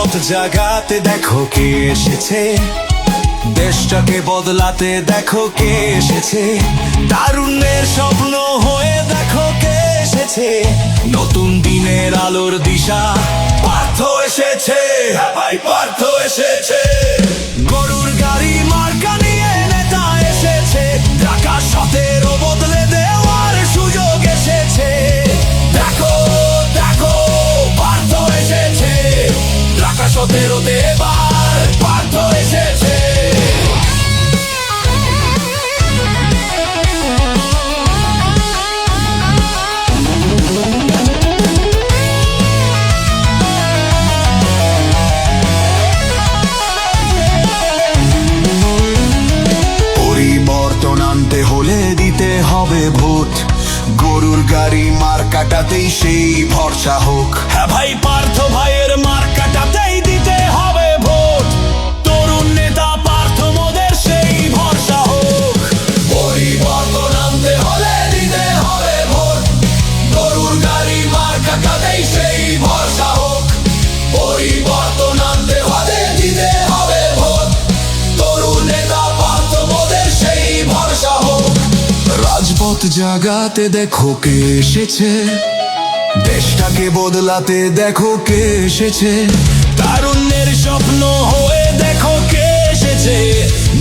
রাজপথ জাগাতে দেখো কে এসেছে। দেশটাকে বদলাতে দেখো কে এসেছে। তারুণ্যের স্বপ্ন হয়ে দেখো কে এসেছে। নতুন দিনের আলোর দিশা, পার্থ এসেছে। এসেছে হবে ভোট। গরুর গাড়ি মার কাটাতেই সেই ভরসা হোক। হ্যাঁ ভাই পার্থ ভাইয়ের রাজপথ জাগাতে দেখো কে এসেছে। দেশটাকে বদলাতে দেখো কে এসেছে। তারুণ্যের স্বপ্ন হয়ে দেখো কে এসেছে।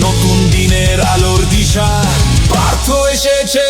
নতুন দিনের আলোর দিশা পার্থ এসেছে।